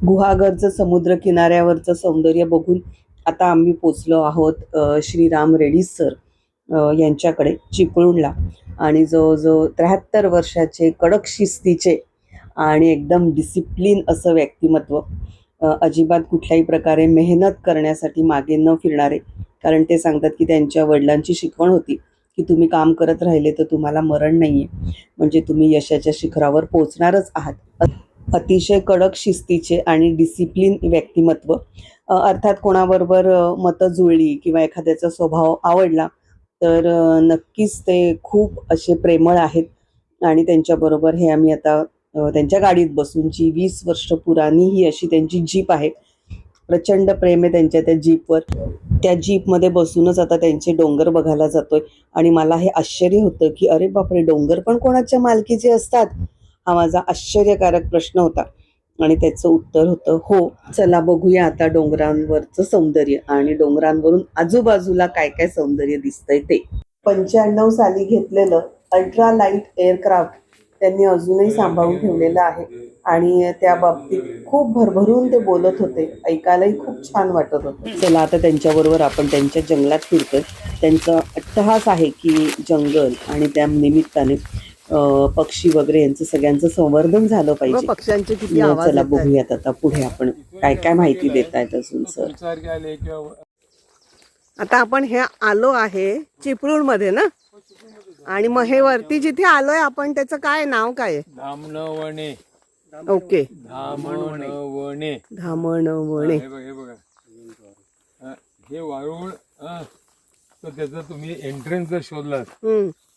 गुहागरचं समुद्र किनाऱ्यावरचं सौंदर्य बघून आता आम्ही पोचलो आहोत श्रीराम रेडी सर यांच्याकडे चिपळूणला. आणि जवळजवळ त्र्याहत्तर वर्षाचे कडक शिस्तीचे आणि एकदम डिसिप्लिन असं व्यक्तिमत्व अजिबात कुठल्याही प्रकारे मेहनत करण्यासाठी मागे न फिरणारे कारण ते सांगतात की त्यांच्या वडिलांची शिकवण होती की तुम्ही काम करत राहिले तर तुम्हाला मरण नाही आहे म्हणजे तुम्ही यशाच्या शिखरावर पोचणारच आहात. अतिशय कडक शिस्तीचे आणि डिसिप्लिन व्यक्तिमत्व. अर्थात कोणाबरोबर मतं जुळली किंवा एखाद्याचा स्वभाव आवडला तर नक्कीच ते खूप असे प्रेमळ आहेत. आणि त्यांच्याबरोबर हे आम्ही आता त्यांच्या गाडीत बसून जी वीस वर्ष पुराणी ही अशी त्यांची जीप आहे प्रचंड प्रेम आहे त्यांच्या त्या जीपवर. त्या जीपमध्ये बसूनच आता त्यांचे डोंगर बघायला जातोय. आणि मला हे आश्चर्य होतं की अरे बापरे डोंगर पण कोणाच्या मालकीचे असतात? हा माझा आश्चर्यकारक प्रश्न होता. आणि त्याचं उत्तर होतं हो चला बघूया आता डोंगरांवरचं सौंदर्य आणि डोंगरांवरून आजूबाजूला काय काय सौंदर्य दिसतंय ते. पंच्याण्णव साली घेतलेलं अल्ट्रा लाइट एअरक्राफ्ट त्यांनी अजूनही सांभाळून ठेवलेलं आहे. आणि त्या बाबतीत खूप भरभरून ते बोलत होते. ऐकायलाही खूप छान वाटत होतं. चला आता त्यांच्याबरोबर आपण त्यांच्या जंगलात फिरतोय. त्यांचा अट्टहास आहे की जंगल आणि त्या निमित्ताने पक्षी वगैरे यांचं सगळ्यांचं संवर्धन झालं पाहिजे. पक्ष्यांचे किती चला. बघूयात आता पुढे आपण काय काय माहिती देत आहेत अजून सर. आता आपण हे आलो आहे चिपळूणमध्ये ना? आणि मग हे वरती जिथे आलोय आपण त्याचं काय नाव काय आहे? धामणवणे. ओके. धामणवणे. धामणवणे. हे बघा हे बघा. हा, हे वारुळ हा, तर त्याचा तुम्ही एंट्रन्स जर शोधलात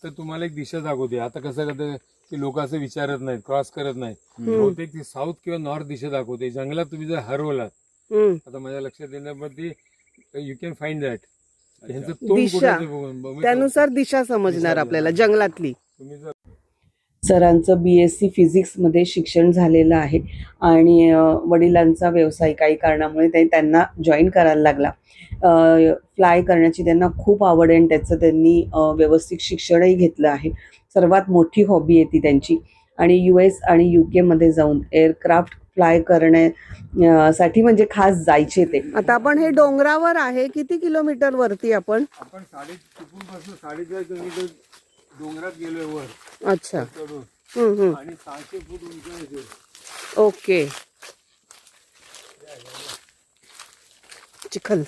तर तुम्हाला एक दिशा दाखवते. आता कसं करतं की लोक असं विचारत नाहीत क्रॉस करत नाहीत. बहुतेक ती साऊथ किंवा नॉर्थ दिशा दाखवते. जंगलात तुम्ही जर हरवलात. आता माझ्या लक्षात येण्यामध्ये यू कॅन फाइंड दॅट ह्यांचं तोंड त्यानुसार दिशा समजणार. आपल्याला जंगलातली. तुम्ही जर सरांचं बी एस सी फिजिक्समध्ये शिक्षण झालेलं आहे. आणि वडिलांचा व्यवसाय काही कारणामुळे ते त्यांना जॉईन करायला लागला. फ्लाय करण्याची त्यांना खूप आवड आहे आणि त्याचं त्यांनी व्यवस्थित शिक्षणही घेतलं आहे. सर्वात मोठी हॉबी आहे ती त्यांची. आणि यू एस आणि यू केमध्ये जाऊन एअरक्राफ्ट फ्लाय करण्यासाठी म्हणजे खास जायचे ते. आता आपण हे डोंगरावर आहे. किती किलोमीटर वरती आपण? आपण साडे साडेचार किलोमीटर डोंगरात गेलोय वर. अच्छा. चढून. आणि सहाशे फूट उंच आहे. ओके. चिखल.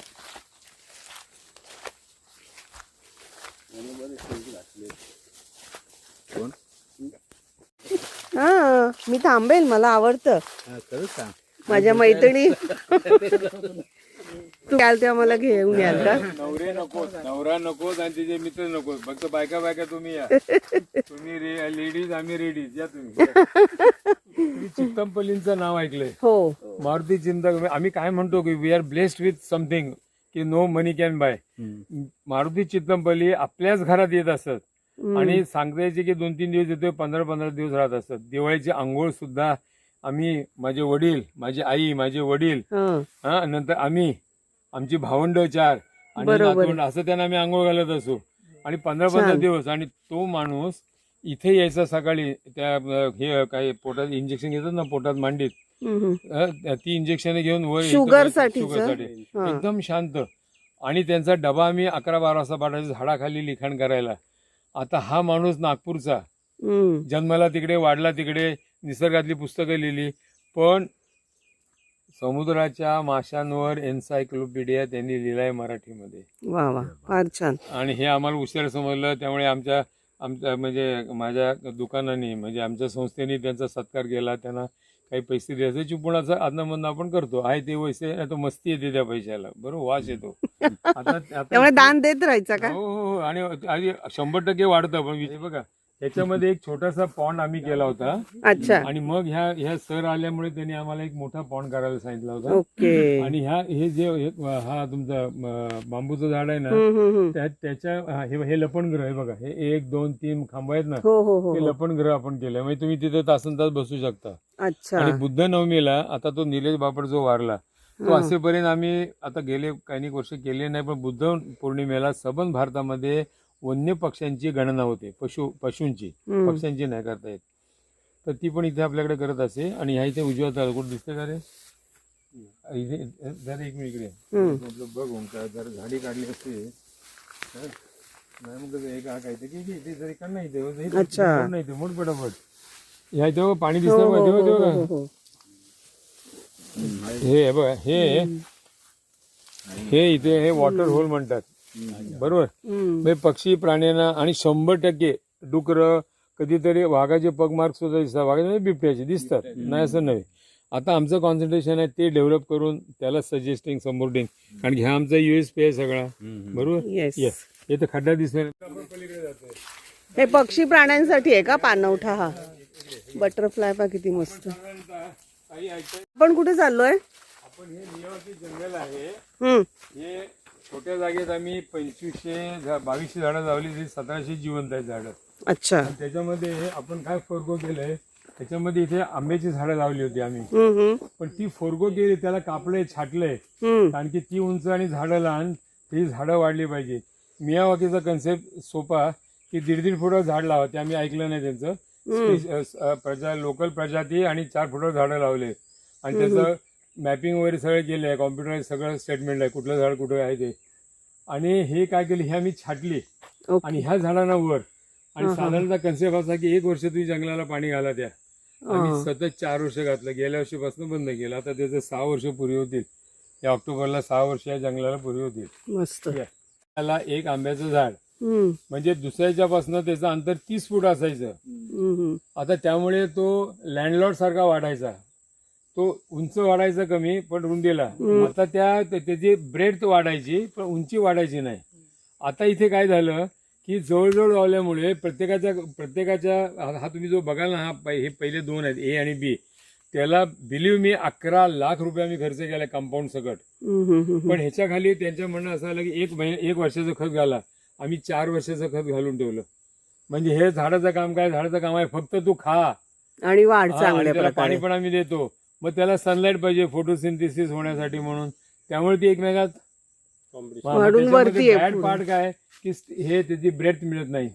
हा मी थांबेल मला आवडतं. माझ्या मैत्रिणी. तू याल तेव्हा मला घेऊन याल का? नवरे नकोत नवरा नकोत आणि तिचे मित्र नकोत फक्त बायका बायका तुम्ही या. तुम्ही लेडीज आम्ही लेडीज या तुम्ही. चित्तमपल्लींचं नाव ऐकलंय. हो. मारुती चिंता आम्ही काय म्हणतो की we are blessed with something की no money can buy Maruti Chitampalli आपल्याच घरात येत असत. आणि सांगतायचे की दोन तीन दिवस येतोय पंधरा पंधरा दिवस राहत असतात दिवाळीची आंघोळ सुद्धा आम्ही माझे वडील माझी आई माझे वडील. हा नंतर आम्ही आमची भावंड चार आणि. नातवंड असं त्यांना आम्ही आंघोळ घालत असो आणि पंधरा पंधरा. दिवस आणि तो माणूस इथे यायचा सकाळी त्या हे काय पोटात इंजेक्शन घेतात ना पोटात मांडीत ती इंजेक्शन घेऊन वर? शुगरसाठी. एकदम शांत आणि त्यांचा डबा आम्ही अकरा बारा वाजता पाठायचो झाडाखाली लिखाण करायला आता हा माणूस नागपूरचा. जन्माला तिकडे वाढला तिकडे निसर्गातली पुस्तकं लिहिली पण समुद्राच्या माशांवर एन्सायक्लोपीडिया त्यांनी लिहिलाय मराठीमध्ये. वा वा. फार छान. आणि हे आम्हाला उशिरा समजलं त्यामुळे आमच्या आमच्या म्हणजे माझ्या दुकानाने म्हणजे आमच्या संस्थेने त्यांचा सत्कार केला त्यांना काही पैसे द्यायचे. चिपळाचं आदनामधनं आपण करतो. आहे ते पैसे नाही तर मस्ती येते त्या पैशाला. बरोबर वास येतो. आता आता त्यामुळे दान देत राहायचं का? हो हो हो. आणि आणि शंभर टक्के वाढतं पण हे बघा ह्याच्यामध्ये एक छोटासा पॉन्ड आम्ही केला होता. अच्छा. आणि मग ह्या ह्या सर आल्यामुळे त्यांनी आम्हाला एक मोठा पॉन्ड करायला सांगितला होता. ओके. आणि ह्या हे जे हे- हा तुमचा बांबूचं झाड आहे ना हम्म, हम्म, हम्म. त्या त्याच्या हा, हे हे लपणग्रह आहे बघा. हे एक दोन तीन खांब आहेत ना हो हो हो ते हो. लपणग्रह आपण केलंय. म्हणजे तुम्ही तिथे तासन तास बसू शकता. अच्छा. आणि बुद्ध नवमीला आता तो निलेश बापट जो वारला तो हा. असेपर्यंत आम्ही आता गेले काही वर्ष केले नाही पण बुद्ध पौर्णिमेला सबंध भारतामध्ये वन्य पक्ष्यांची गणना होते पशु पशूंची. पक्ष्यांची नाही करता येत. तर ती पण इथे आपल्याकडे करत असे आणि ह्या इथे उजव्या हाताला कुठं दिसते का रे? इथे जर एक मिनिट इकडे. बघ ओंकार जर झाडी काढली असते? नाही मग एक हा काय ते? की इथे जरी काढ नाही नाही ते मोड पटापट. ह्या तेव्हा पाणी दिसतं बघ. तेव्हा तेव्हा हे बघा हे. हे इथे हे वॉटर होल म्हणतात. बरोबर. म्हणजे पक्षी प्राण्यांना आणि शंभर टक्के डुकर कधीतरी वाघाचे पगमार्क सुद्धा दिसतात. वाघाचे बिबट्याचे दिसतात. नाही असं नाही आता आमचं कॉन्सन्ट्रेशन आहे ते डेव्हलप करून त्याला सजेस्टिंग सपोर्टिंग कारण की हा आमचा युएसपी आहे सगळा. बरोबर? येस येस हे तर खड्डा दिसणार. जातोय हे पक्षी प्राण्यांसाठी आहे का? पाणवठा हा. बटरफ्लाय पा किती मस्त. आपण कुठे चाललोय? आपण हे जंगल आहे. हे छोट्या जागेत आम्ही पंचवीसशे बावीसशे झाडं लावली ती सतराशे जिवंत आहेत झाडं. अच्छा. आणि त्याच्यामध्ये हे आपण काय फोरगो केलंय त्याच्यामध्ये इथे आंब्याची झाडं लावली होती आम्ही. पण ती फोरगो केली त्याला कापलंय छाटलंय. कारण की ती उंच आणि झाडं लहान ती झाडं वाढली पाहिजे. मियावाकीचा कन्सेप्ट सोपा की दीड दीड फुटावर झाड लावा ते आम्ही ऐकलं नाही त्यांचं. प्रजा लोकल प्रजाती आणि चार फुटावर झाडं लावले. आणि त्याचं मॅपिंग वगैरे सगळं केलं आहे कॉम्प्युटर सगळं स्टेटमेंट आहे कुठलं झाड कुठं आहे ते. आणि हे काय केलं हे आम्ही छाटली. आणि ह्या झाडांना वर. आणि. साधारणतः कन्सेप्ट असा की एक वर्ष तुम्ही जंगलाला पाणी घाला त्या. आम्ही सतत चार वर्ष घातलं. गेल्या वर्षीपासून बंद केलं. आता त्याचं सहा वर्ष पूर्वी होतील. या ऑक्टोबरला सहा वर्ष या जंगलाला पूर्वी होतील. त्याला एक आंब्याचं झाड. म्हणजे दुसऱ्याच्या पासून त्याचं अंतर तीस फूट असायचं. आता त्यामुळे तो लँडलॉर्ड सारखा वाढायचा. तो उंच वाढायचा कमी पण रुंदीला. आता त्या त्या- त्याची ब्रेड वाढायची पण उंची वाढायची नाही. आता इथे काय झालं की जवळजवळ लावल्यामुळे प्रत्येकाच्या प्रत्येकाच्या हा- तुम्ही जो बघाल ना हा हे पहिले दोन आहेत ए आणि बी त्याला बिलीव्ह मी अकरा लाख रुपये आम्ही खर्च केला कंपाऊंड सकट. पण ह्याच्या खाली त्यांचं म्हणणं असं आलं की एक महिने एक वर्षाचं खत घाला. आम्ही चार वर्षाचं खत घालून ठेवलं. म्हणजे हे झाडाचं काम काय? झाडाचं काम आहे फक्त तू खा. आणि वाढ चांगल्या पाणी पण आम्ही देतो. मग त्याला सनलाईट पाहिजे फोटोसिंथेसिस होण्यासाठी म्हणून. त्यामुळे ती एकमेकात वाढून वरती आहे पुढे. पार्ट काय की हे त्याची ब्रेथ मिळत नाही.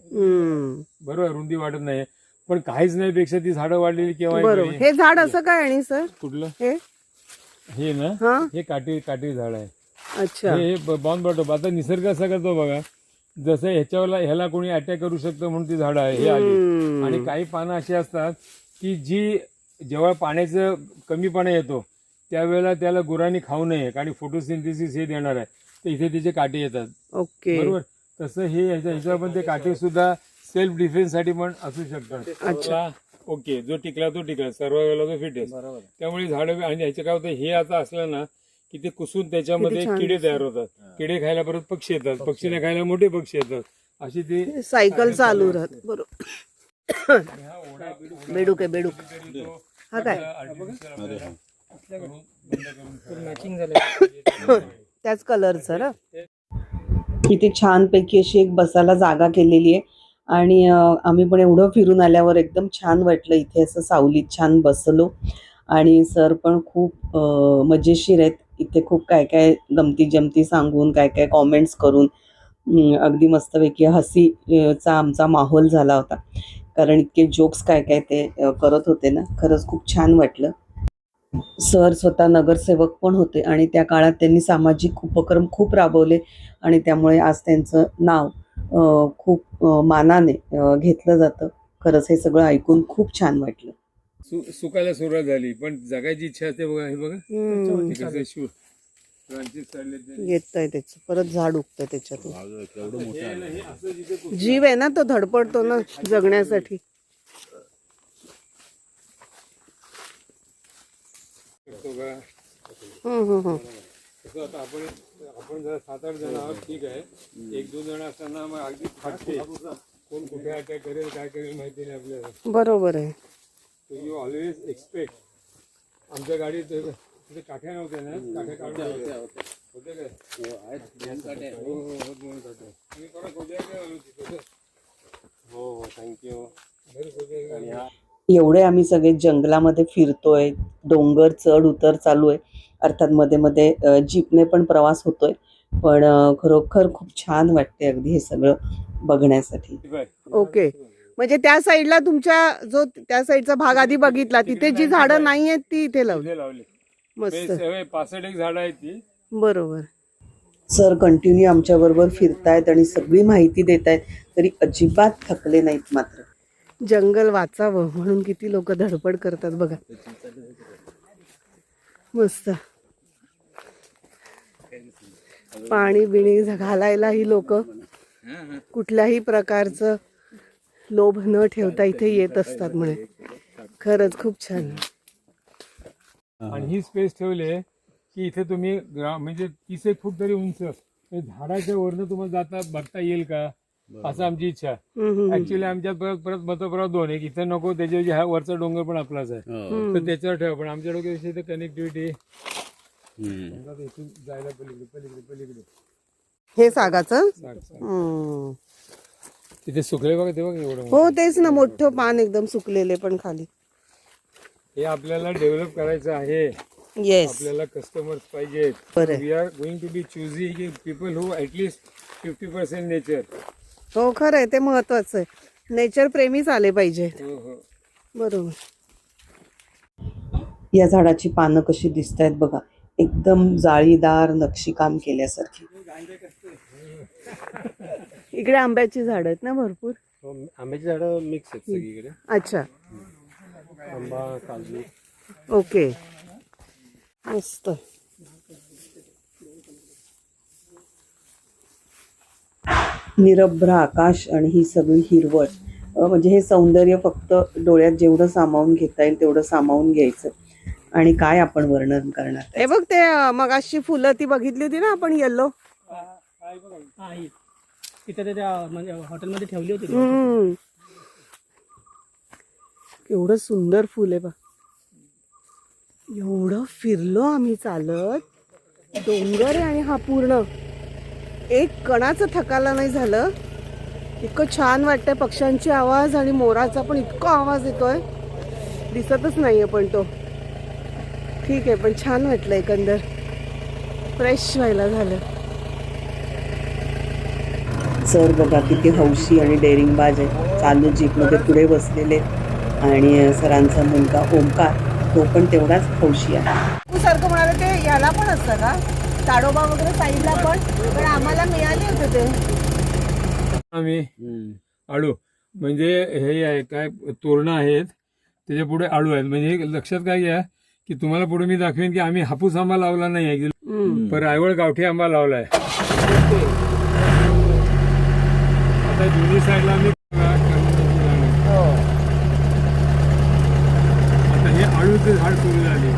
बरोबर रुंदी वाढत नाही. पण काहीच नाही पेक्षा ती झाडं वाढलेली केव्हा बरोबर. हे झाड असं काय आणि सर? कुठलं? हे? हे ना हा? काठी काठी झाड आहे. अच्छा. हे बॉन्ड बटो आता निसर्ग असा करतो बघा जसं ह्याच्यावर ह्याला कोणी अटॅक करू शकतं म्हणून ती झाडं आहे हे आली. आणि काही पानं अशी असतात की जी जेव्हा पाण्याचं कमी पाणी येतो त्यावेळेला त्याला गुरांनी खाऊ नये कारण फोटोसिंथेसिस हे देणार आहे. तर इथे त्याचे काटे येतात. ओके. बरोबर? तसं हे ह्याच्या ह्याच्यावर पण ते काटे सुद्धा सेल्फ डिफेन्ससाठी पण असू शकतात. अच्छा. ओके जो टिकला तो टिकला सर्वायला तो फिटेस त्यामुळे झाडं आणि ह्याचं काय होतं हे आता असलं ना की ते कुसून त्याच्यामध्ये किडे तयार होतात. किडे खायला परत पक्षी येतात. पक्षीने खायला मोठे पक्षी येतात. अशी ती सायकल चालू राहत. बरोबर. बिडूक आहे बेडूक. हा काय? त्याच कलरचं ना? इथे छानपैकी अशी एक बसायला जागा केलेली आहे. आणि आम्ही पण एवढं फिरून आल्यावर एकदम छान वाटलं इथे असं सावलीत छान बसलो. आणि सर पण खूप मजेशीर आहेत. इथे खूप काय काय गमती जमती सांगून काय काय कॉमेंट्स करून अगदी मस्तपैकी हसी अं, चा आमचा माहोल झाला होता. कारण इतके जोक्स काय काय ते करत होते ना खरंच खूप छान वाटलं. सर स्वतः नगरसेवक पण होते आणि त्या काळात त्यांनी सामाजिक उपक्रम खूप राबवले आणि त्यामुळे आज त्यांचं नाव खूप मानाने घेतलं जातं. खरंच हे सगळं ऐकून खूप छान वाटलं. सु- सुकायला सुरुवात झाली पण जगायची इच्छा असते बघा हे बघा. येत आहे त्याच. परत झाड उगतं त्याच्यातून जीव आहे ना तो धडपडतो ना जगण्यासाठी. आपण आपण जरा सात आठ जण आहोत ठीक आहे. एक दोन जण असताना मग अगदी फाटते. कोण कुठे अटॅक करेल काय करेल माहिती नाही आपल्याला. बरोबर आहे. यू ऑलवेज एक्सपेक्ट आमच्या गाडीत तिथे काठ्या नव्हत्या ना? काठ्या काढून होत्या होते काय? हो हो हो दोन काठ्या तुम्ही परत होत्या काय तिथं? हो हो थँक्यू बरेच होते का? एवढे आम्ही सगळे जंगलामध्ये फिरतोय डोंगर चढ उतर चालू आहे अर्थात मध्ये मध्ये जीपने पण प्रवास होतोय. पण खरोखर खूप छान वाटते अगदी हे सगळं बघण्यासाठी. ओके. म्हणजे त्या साईडला तुमच्या जो त्या साईडचा भाग आधी बघितला तिथे जी झाडं नाही आहेत ती इथे लावली. इथे लावले. मस्त. पासष्ट एक झाडं आहेत ती. बरोबर. सर कंटिन्यू आमच्याबरोबर फिरतायत आणि सगळी माहिती देत आहेत तरी अजिबात थकले नाहीत मात्र. जंगल वाचावं म्हणून किती लोक धडपड करतात बघा. मस्त. पाणी बिणी घालायला ही लोक. कुठल्याही प्रकारचं लोभ न ठेवता इथे येत असतात म्हणे. खरंच खूप छान. आणि ही. स्पेस ठेवली की इथे तुम्ही ग्रा- म्हणजे तीस एक फूट तरी उंच. हे झाडाच्या वरनं तुम्हाला जाता बघता येईल का? असं आमची इच्छा. ऍक्च्युली आमच्यात परत परत मतप्रवाह दोन एक इथे नको त्याच्या हा वरचा डोंगर पण आपलाच आहे. तर त्याच्यावर ठेवा. पण आमच्या डोक्याविषयी तर कनेक्टिव्हिटी इथून जायला पलीकडे पलीकडे पलीकडे. हे सागाचं. तिथे सुकले बघा ते बघा एवढं हो तेच ना मोठं पान एकदम सुकलेले पण खाली. हे आपल्याला डेव्हलप करायचं आहे. येस आपल्याला कस्टमर्स पाहिजेत. बरं. We are going to be choosy की people who at least fifty percent nature हो खरं आहे ते महत्वाचं आहे. नेचर प्रेमीच आले पाहिजे हो हो. बरोबर. या झाडाची पानं कशी दिसत आहेत बघा. एकदम जाळीदार नक्षीकाम केल्यासारखी. इकडे आंब्याची झाड आहेत ना भरपूर? आंब्याची झाडं मिक्स आहेत सगळीकडे. अच्छा. आंबा काजू ओके. मस्त. निरभ्र आकाश आणि ही सगळी हिरवळ. म्हणजे हे सौंदर्य फक्त डोळ्यात जेवढं सामावून घेता येईल तेवढं सामावून घ्यायचं. आणि काय आपण वर्णन करणार हे बघ ते अं, मगाशी फुलं ती बघितली होती ना आपण येल्लो ही तिथे म्हणजे हॉटेलमध्ये ठेवली होती एवढं सुंदर फुल आहे बा. एवढं फिरलो आम्ही चालत. डोंगर आहे आणि हा पूर्ण. एक कणाचं थकाला नाही झालं. इतकं छान वाटतंय पक्ष्यांची आवाज आणि मोराचा पण इतका आवाज येतोय. दिसतच नाहीये पण तो. ठीक आहे पण छान वाटलं एकंदर. फ्रेश व्हायला झालं. सर बघा किती हौशी आणि डेअरिंगबाज आहे. चालू जीपमध्ये पुढे बसलेले. आणि सरांचा मुलगा ओंकार तो पण तेवढाच हौशी आहे. तू सारखं म्हणाले ते याला पण असतं का? ताडोबा वगैरे साईडला पण पण आम्हाला मिळाले होते ते. आम्ही आळू म्हणजे हे आहे काय तोरणं आहेत त्याच्या पुढे आळू आहेत. म्हणजे हे लक्षात काय घ्या की तुम्हाला पुढे मी दाखवेन की आम्ही हापूस आंबा लावला नाही आहे. पण रायवळ गावठी आंबा लावलाय. आता जुनी साईडला आम्ही आता हे आळूचे झाड सुरू झाले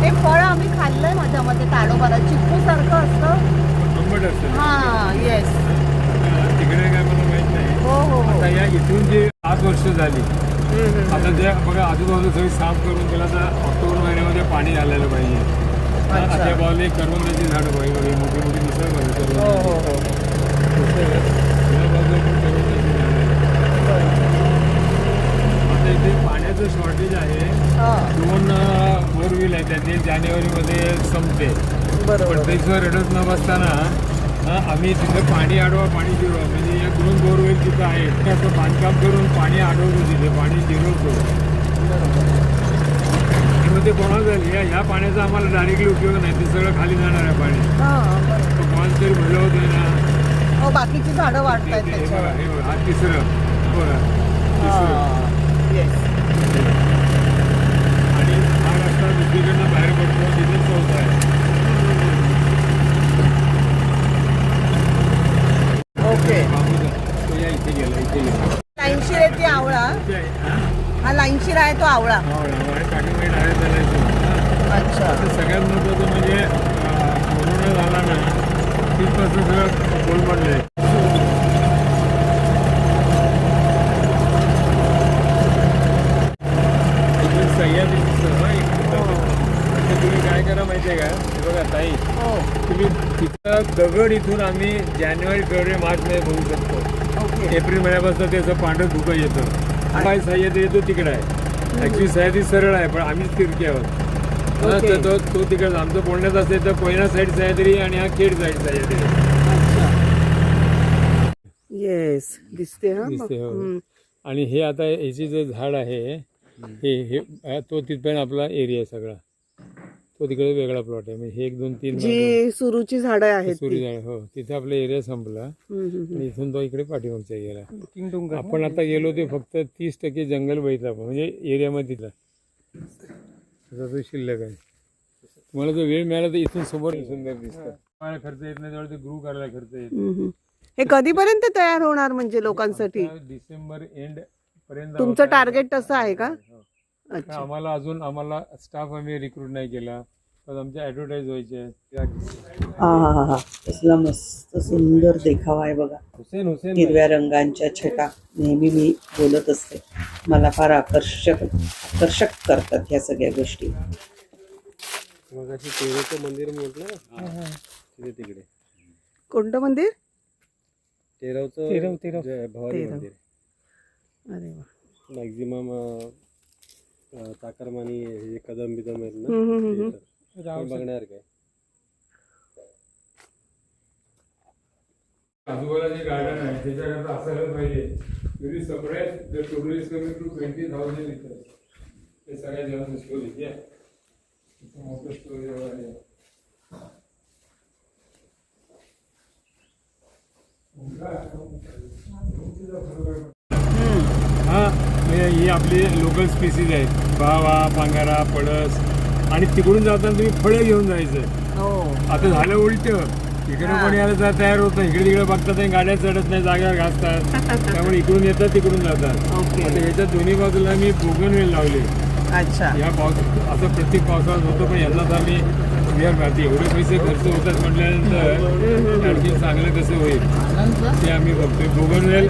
ते फळ आम्ही खाल्लंयमध्ये मध्ये ताडोबाला. चिक्कू सारखं असतं. आंबट असतं. हा येस तिकडे काय मला माहीत नाही. हो हो हो. आता या इथून जे पाच वर्ष झाली आता ते बघा आजूबाजू सगळी साफ करून त्याला आता ऑक्टोबर महिन्यामध्ये पाणी आलेलं पाहिजे. अच्छा. बाजूला एक करवंदाची झाडं पाहिजे ही मोठी मोठी दिसत पाहिजे हो हो हो. या बाजूला पण करवंदाची झाडं आहेत. आता इथे पाण्याचं शॉर्टेज आहे. दोन बोर व्हील आहे त्याचे जानेवारीमध्ये संपते. बरोबर. पण त्याचं रडत न बसताना आम्ही तिथं पाणी अडवा पाणी जिरवा म्हणजे या दोन बोरवेल तिथं आहेत त्याचं बांधकाम करून पाणी अडवतो तिथे पाणी जिरवतो आणि मग ते कोणाला झालं या ह्या पाण्याचा आम्हाला डायरेक्टली उपयोग नाही. ते सगळं खाली जाणार आहे पाणी. हा कोणाला तरी म्हणलं होतं ना. हो बाकीची झाडं ते- वाढतायत ते- हे बघा तिसरं. बघा तिसरं. येस आणि हा रस्ता दुसरीकडनं बाहेर पडतो तिथे चौथा आहे. ओके बांबूचा तो या इथे गेला इथे गेला. लाईनशीर आहे ती आवळा. हा? लाईनशीर आहे तो आवळा. अच्छा. सगळ्यात महत्वाचं म्हणजे कोरोना झाला ना तिथपासून सगळं कोलमडलंय एक तुम्ही काय करा माहितीये का? हे बघा ताई. हो. तुम्ही तिथं दगड इथून आम्ही जानेवारी फेब्रुवारी मार्च मध्ये बघू शकतो. एप्रिल महिन्यापासून त्याचं पांढरं धुकं येतं. काय सह्याद्री येतो तिकडे आहे. ऍक्च्युली सह्याद्री सरळ आहे पण आम्हीच तिरकी आहोत. Okay. तो तो तिकडे आमचं बोलण्यात असेल तर कोयना साईड सह्याद्री आणि हा खेड साईड सह्याद्री. येस दिसते हा. दिसते, हो. आणि हे आता याचे जे झाड आहे हे हे तो तिथपर्यंत आपला एरिया आहे सगळा. तो तिकडे वेगळा प्लॉट आहे. म्हणजे हे एक दोन तीन जी सुरूची झाडं आहेत सुरू. झाड हो. तिथे आपला एरिया संपला. आणि इथून तो इकडे पाठीमागच्या गेला किंग डोंगर आपण आता गेलो ते फक्त तीस टक्के जंगल बघितलं आपण. म्हणजे एरियामध्ये तिथला तसा तो शिल्लक आहे. तुम्हाला जर वेळ मिळाला तर इथून समोर सुंदर दिसतं. मला खर्च येत नाही तेवढा ते ग्रू करायला खर्च येत. हे कधीपर्यंत तयार होणार म्हणजे लोकांसाठी? डिसेंबर एंड पर्यंत तुमचं. टार्गेट तसं आहे का? हो. अच्छा. आम्हाला अजून आम्हाला स्टाफ आम्ही रिक्रूट नाही केला. पण आमच्या ऍडव्हर्टाईज व्हायचे. आहेत. हा हा हा हा. कसला मस्त सुंदर देखावा आहे बघा. हुसेन हुसेन हिरव्या रंगांच्या छटा. नेहमी मी बोलत असते. मला फार आकर्षक आकर्षक करतात ह्या सगळ्या गोष्टी. मग अशी तेरोचं मंदिर म्हटलं ना? तिथे तिकडे. कोणतं मंदिर? तेरावचं तेराव- तेराव. जे भवानी तेराव. मंदिर. अरे वा. मॅक्झिमम चाकरमानी हे कदम बिदम आहेत ना हम्म, हम्म, ते हम्म. तर. पण बघण्यासारखं आहे आजूबाजूला जे गार्डन आहे त्याच्याकरता असायला पाहिजे. You're surprise the total is coming to twenty thousand liter ते सगळ्या जणांना स्टोरेज या. इथं मोठं स्टोरेज आहे. हा म्हणजे ही आपली लोकल स्पीसीज आहेत. बावा पांगारा पळस. आणि तिकडून जाताना तुम्ही फळं घेऊन जायचं. हो. आता झालं उलट. इकडे कोणी आलं तर तयार होतं. इकडे तिकडे बघतात गाड्या चढत नाही जागा घासतात. त्यामुळे इकडून येतात तिकडून जातात. आता ह्याच्या दोन्ही बाजूला मी बोगनवेल लावले. अच्छा. या पावस असं प्रत्येक पावसाळ्यात होतं पण यांनाच आम्ही एवढे पैसे खर्च होतात म्हटल्यानंतर आणखी चांगलं कसं होईल? ते आम्ही बघतोय. बोगनवेल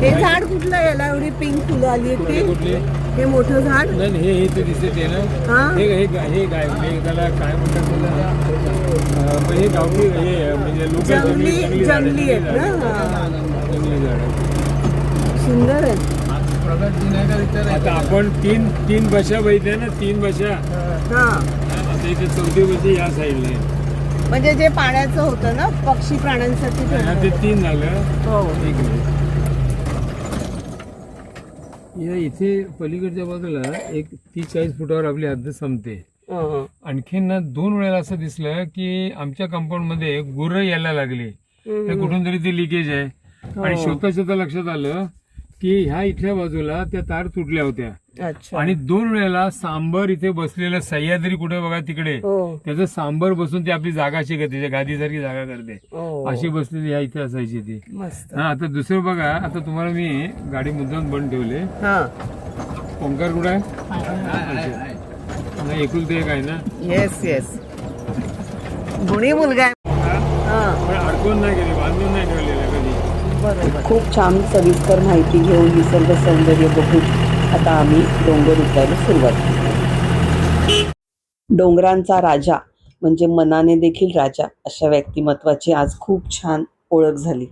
हे झाड कुठलं याला एवढी पिंक फुलं आली कुठले आहेत कुठले ते हे मोठं झाड? नाही नाही, हे हे ते दिसते ते ना. हा? हे हे गा- हे गाय हे त्याला काय म्हणतात त्याला? अं, पण हे गावठी हे आहे, म्हणजे लोकल जंगली जंगली आहेत. ना. हा. जंगली झाडं. सुंदर आहे. आता आपण तीन तीन भाषा बघितल्या ना तीन भाषा हा. आता इथे चौथी भाषा या साईडला आहे म्हणजे जे पाण्याचं होतं ना पक्षी प्राण्यांसाठी ते होतं. तीन झालं. हो. एक मिनिट या इथे पलीकडच्या बाजूला एक तीस चाळीस फुटावर आपली हद्द संपते. आणखीन ना दोन वेळेला असं दिसलं की आमच्या कंपाऊंडमध्ये गुरं यायला लागली. कुठून तरी ते लिकेज आहे आणि. शोधता शोधता लक्षात आलं की ह्या इथल्या बाजूला त्या तार तुटल्या होत्या. अच्छा. आणि दोन वेळेला सांबर इथे बसलेलं सह्याद्री कुठे बघा तिकडे हो. त्याचं सांबर बसून ती आपली जागा अशी करते त्या गादीसारखी जागा करते. हो. अशी बसलेली ह्या इथे असायची ती. मस्त. हा आता दुसरं बघा आता तुम्हाला मी गाडी मुद्दाम बंद ठेवले. हा. ओंकार कुठं आहे? नाही एकुलते एक आहे ना? येस येस गुणी मुलगा आहे. हा. पण अडकून नाही गेले बांधून नाही कधी बरोबर. खूप छान सविस्तर माहिती घेऊन निसर्ग सौंदर्य बघून आता आम्ही डोंगर उतरायला सुरुवात केली डोंगरांचा राजा म्हणजे मनाने देखील राजा अशा व्यक्तिमत्वाची आज खूप छान ओळख झाली.